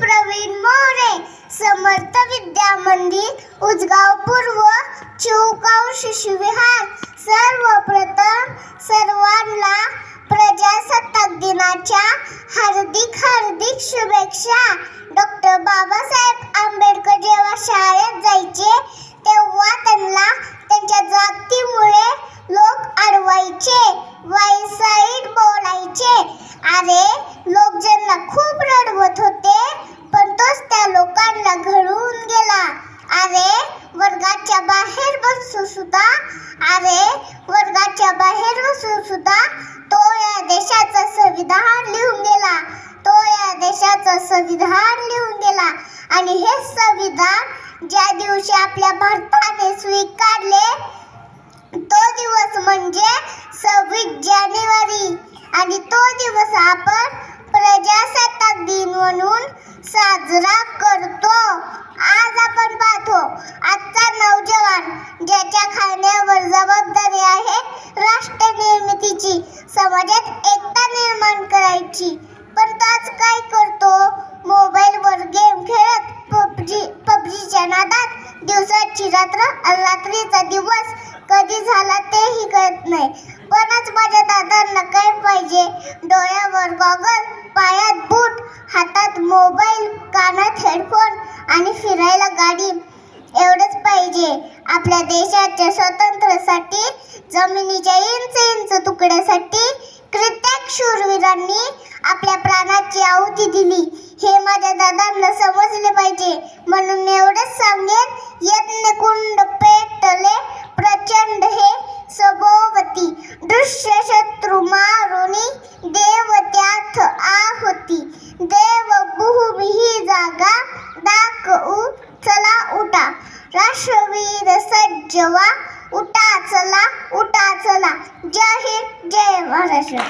प्रवीण मोरे समर्थ विद्या मंदिर उजगाव पूर्व चिवगाव शिशुविहार. सर्वप्रथम सर्वांना प्रजासत्ताक दिनाच्या हार्दिक हार्दिक शुभेच्छा. डॉक्टर बाबा सुद्धा अरे वर्गाच्या बाहेर बसून सुद्धा तो या देशाचं संविधान लिहून गेला. तो या देशाचं संविधान लिहून गेला. आणि हे संविधान ज्या दिवशी आपल्या भारताने स्वीकारले तो दिवस म्हणजे सव्वीस जानेवारी. आणि तो दिवस आपण समाजात एकता निर्माण करायची. पण तो आज काय करतो? मोबाईलवर गेम खेळत पबजी पबजीच्या नादात दिवसाची रात्र रात्रीचा दिवस कधी झाला तेही कळत नाही. पण आज माझ्या दादांना काय पाहिजे? डोळ्यावर गॉगल पायात बूट हातात मोबाईल कानात हेडफोन आणि फिरायला गाडी. म्हणजे आपल्या देशाच्या स्वातंत्र्यासाठी जमिनीच्या इंच इंच तुकड्यासाठी कित्येक शूरवीरांनी आपल्या प्राणाची आहुती दिली. हे माझ्या दादांना समजले पाहिजे. म्हणून मी एवढंच सांगेन यज्ञ कुंड पेटले प्रचंड हे सभोवती. दृश्य शत्रू मारुणी देव त्याथ आहोती. देव भूमी ही जागा दाखवू चला उठा. राष्ट्रवीर सज्जवा उठा चला उठा चला. जय हिंद जय महाराष्ट्र.